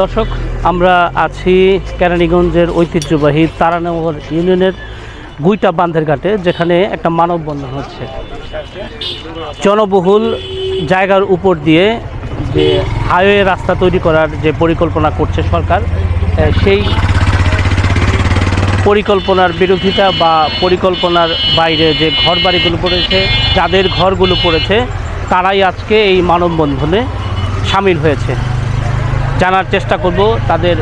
দর্শক, আমরা আছি কেরানীগঞ্জের ঐতিহ্যবাহী তারানগর ইউনিয়নের গুইটা বান্ধের ঘাটে, যেখানে একটা মানববন্ধন হচ্ছে। জনবহুল জায়গার উপর দিয়ে যে হাইওয়ে রাস্তা তৈরি করার যে পরিকল্পনা করছে সরকার সেই পরিকল্পনার বিরোধিতা বা পরিকল্পনার বাইরে যে ঘর বাড়িগুলো পড়েছে, যাদের ঘরগুলো পড়েছে, তারাই আজকে এই মানববন্ধনে সামিল হয়েছে। জানার চেষ্টা করব তাদের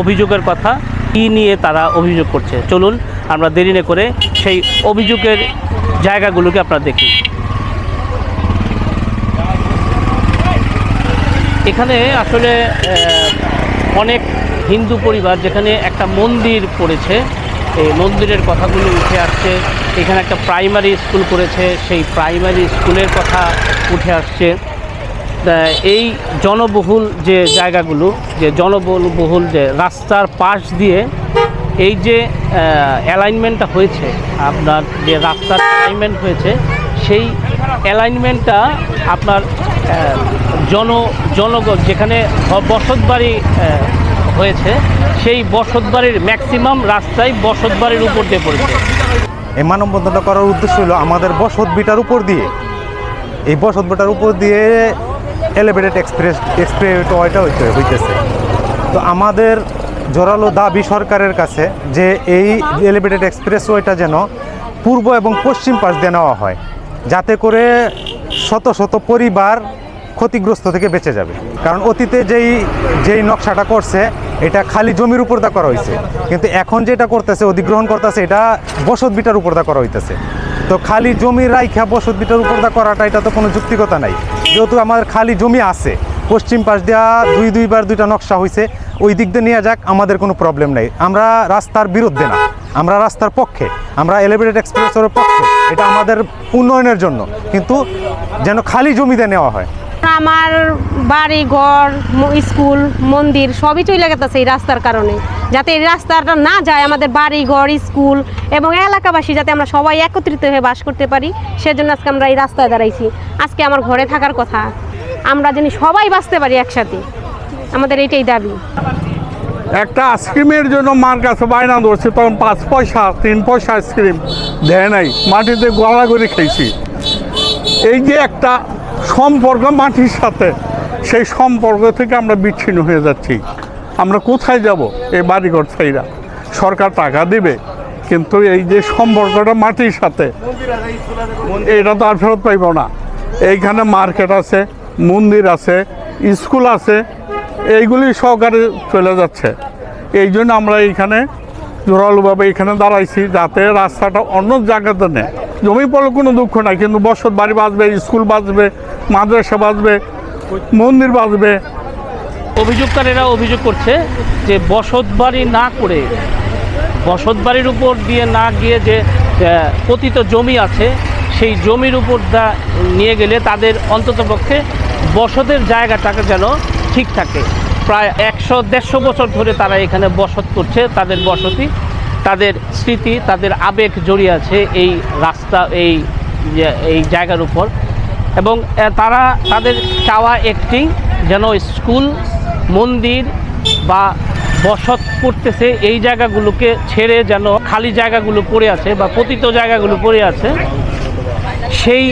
অভিযোগের কথা, কী নিয়ে তারা অভিযোগ করছে। চলুন, আমরা দেরি না করে সেই অভিযোগের জায়গাগুলোকে আপনারা দেখি। এখানে আসলে অনেক হিন্দু পরিবার যেখানে একটা মন্দির পড়েছে, এই মন্দিরের কথাগুলো উঠে আসছে। এখানে একটা প্রাইমারি স্কুল করেছে, সেই প্রাইমারি স্কুলের কথা উঠে আসছে। এই জনবহুল যে জায়গাগুলো, যে জনবহুল যে রাস্তার পাশ দিয়ে এই যে অ্যালাইনমেন্টটা হয়েছে, আপনার যে রাস্তার অ্যালাইনমেন্ট হয়েছে, সেই অ্যালাইনমেন্টটা আপনার জন জনগণ যেখানে বসত বাড়ি হয়েছে, সেই বসত বাড়ির ম্যাক্সিমাম রাস্তায় বসত বাড়ির উপর দিয়ে পড়েছে। এই মানববন্ধনটা করার উদ্দেশ্য হলো আমাদের বসত বিটার উপর দিয়ে। এই বসত বিটার উপর দিয়ে এলিভেটেড এক্সপ্রেস এক্সপ্রেসওয়েটা হইতে হইতেছে। তো আমাদের জোরালো দাবি সরকারের কাছে যে এই এলিভেটেড এক্সপ্রেসওয়েটা যেন পূর্ব এবং পশ্চিম পাশ দিয়ে নেওয়া হয়, যাতে করে শত শত পরিবার ক্ষতিগ্রস্ত থেকে বেঁচে যাবে। কারণ অতীতে যেই যেই নকশাটা করছে, এটা খালি জমির উপর দা করা হয়েছে কিন্তু এখন যেটা করতেছে, অধিগ্রহণ করতেছে, এটা বসত বিটার উপর দা করা হইতেছে। তো খালি জমি রাইখা বসত বিটার উপর করাটা, এটা তো কোনো যুক্তিকতা নাই। যেহেতু আমাদের খালি জমি আছে, পশ্চিম পাশ দেওয়া দুই দুইবার দুইটা নকশা হয়েছে ওই দিক দিয়ে নেওয়া যাক, আমাদের কোনো প্রবলেম নেই। আমরা রাস্তার বিরুদ্ধে না, আমরা রাস্তার পক্ষে, আমরা এলিভেটেড এক্সপ্রেসের পক্ষে, এটা আমাদের উন্নয়নের জন্য। কিন্তু যেন খালি জমিতে নেওয়া হয় আমার বাড়ি, ঘর স্কুল, মন্দির সবই চলে গেছে এই রাস্তার কারণে। যাতে এই রাস্তাটা না যায় আমাদের বাড়ি, ঘর, স্কুল এবং এলাকাবাসী যাতে আমরা সবাই একত্রিত হয়ে বাস করতে পারি, সেজন্য আজকে আমরা এই রাস্তায় দাঁড়াইছি। আজকে আমার ঘরে থাকার কথা। আমরা যেন সবাই বাঁচতে পারি একসাথে। আমাদের এটাই দাবি। একটা আইসক্রিমের জন্য মার কাছে বায়না ধরছে, তখন পাঁচ পয়সা, তিন পয়সা আইসক্রিম দেয় নাই। মাটিতে করে খেয়েছি। এই যে একটা সম্পর্ক মাটির সাথে। সেই সম্পর্ক থেকে আমরা বিচ্ছিন্ন হয়ে যাচ্ছি। আমরা কোথায় যাব? এই বাড়িঘর ছাইরা সরকার টাকা দিবে, কিন্তু এই যে সম্পর্কটা মাটির সাথে, এটা তো আর ফেরত পাইব না। এইখানে মার্কেট আছে, মন্দির আছে, স্কুল আছে, এইগুলি সহকারে চলে যাচ্ছে। এই জন্য আমরা এইখানে জোরালোভাবে এখানে দাঁড়াইছি, যাতে রাস্তাটা অন্য জায়গাতে নেয়। জমি পড়লে কোনো দুঃখ নাই, কিন্তু বসত বাড়ি বাঁচবে, স্কুল বাঁচবে, মাদ্রাসা বাঁচবে, মন্দির বাঁচবে। অভিযোগকারীরা অভিযোগ করছে যে বসত বাড়ি না করে, বসত বাড়ির উপর দিয়ে না গিয়ে যে পতিত জমি আছে, সেই জমির উপর দা নিয়ে গেলে তাদের অন্ততপক্ষে বসতের জায়গাটাকে যেন ঠিক থাকে। প্রায় একশো দেড়শো বছর ধরে তারা এখানে বসত করছে, তাদের বসতি তাদের স্মৃতি, তাদের আবেগ জড়িয়ে আছে এই রাস্তা, এই এই জায়গার উপর। এবং তারা, তাদের চাওয়া একটি যেন স্কুল, মন্দির বা বসত করতেছে এই জায়গাগুলোকে ছেড়ে যেন খালি জায়গাগুলো পড়ে আছে বা পতিত জায়গাগুলো পড়ে আছে। সেই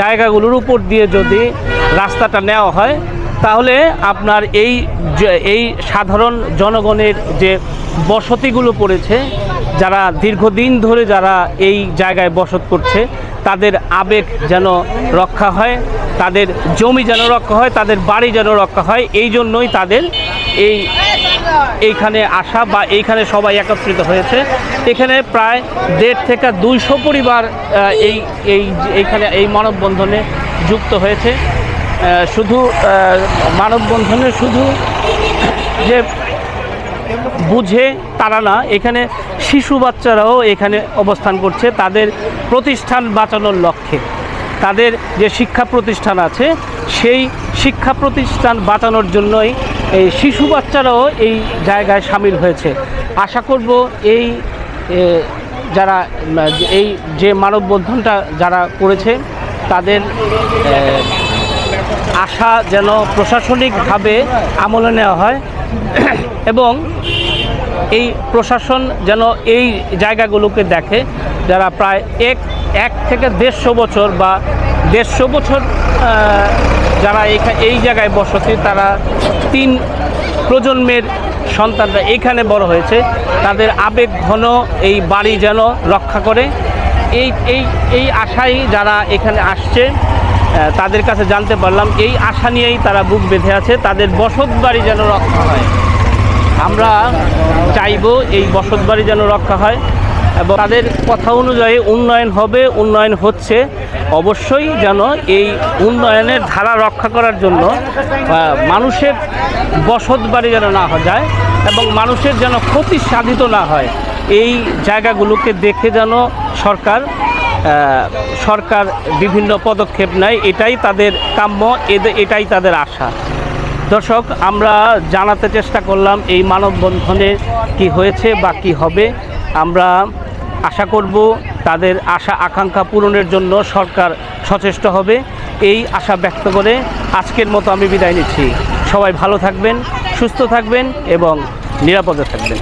জায়গাগুলোর উপর দিয়ে যদি রাস্তাটা নেওয়া হয়, তাহলে আপনার এই এই সাধারণ জনগণের যে বসতিগুলো পড়েছে যারা দীর্ঘদিন ধরে যারা এই জায়গায় বসত করছে, তাদের আবেগ যেন রক্ষা হয়, তাদের জমি যেন রক্ষা হয়, তাদের বাড়ি যেন রক্ষা হয়, এই জন্যই তাদের এই এইখানে আসা বা এইখানে সবাই একত্রিত হয়েছে। এখানে প্রায় দেড় থেকে দুইশো পরিবার এই এই, এইখানে এই মানববন্ধনে যুক্ত হয়েছে। শুধু মানববন্ধনে শুধু যে বুঝে তারা না, এখানে শিশু বাচ্চারাও এখানে অবস্থান করছে, তাদের প্রতিষ্ঠান বাঁচানোর লক্ষ্যে। তাদের যে শিক্ষা প্রতিষ্ঠান আছে, সেই শিক্ষা প্রতিষ্ঠান বাঁচানোর জন্যই এই শিশু বাচ্চারাও এই জায়গায় সামিল হয়েছে। আশা করব এই যারা, এই যে মানববন্ধনটা যারা করেছে, তাদের আশা যেন প্রশাসনিকভাবে আমলে নেওয়া হয়। এবং এই প্রশাসন যেন এই জায়গাগুলোকে দেখে, যারা প্রায় এক এক থেকে দেড়শো বছর বা দেড়শো বছর যারা এই জায়গায় বসতি, তারা তিন প্রজন্মের সন্তানরা এখানে বড় হয়েছে। তাদের আবেগ ঘন এই বাড়ি যেন রক্ষা করে। এই এই এই আশাই যারা এখানে আসছে তাদের কাছে জানতে পারলাম, এই আশা নিয়েই তারা বুক বেঁধে আছে, তাদের বসত বাড়ি যেন রক্ষা হয়। আমরা চাইব এই বসত বাড়ি যেন রক্ষা হয় এবং তাদের কথা অনুযায়ী উন্নয়ন হবে, উন্নয়ন হচ্ছে। অবশ্যই যেন এই উন্নয়নের ধারা রক্ষা করার জন্য মানুষের বসত বাড়ি যেন না যায় এবং মানুষের যেন ক্ষতি সাধিত না হয়। এই জায়গাগুলোকে দেখে যেন সরকার সরকার বিভিন্ন পদক্ষেপ নেয়, এটাই তাদের কাম্য এটাই তাদের আশা। দর্শক, আমরা জানাতে চেষ্টা করলাম এই মানববন্ধনে কি হয়েছে বা কি হবে। আমরা আশা করব তাদের আশা, আকাঙ্ক্ষা পূরণের জন্য সরকার সচেষ্ট হবে। এই আশা ব্যক্ত করে আজকের মতো আমি বিদায় নিচ্ছি। সবাই ভালো থাকবেন, সুস্থ থাকবেন এবং নিরাপদে থাকবেন।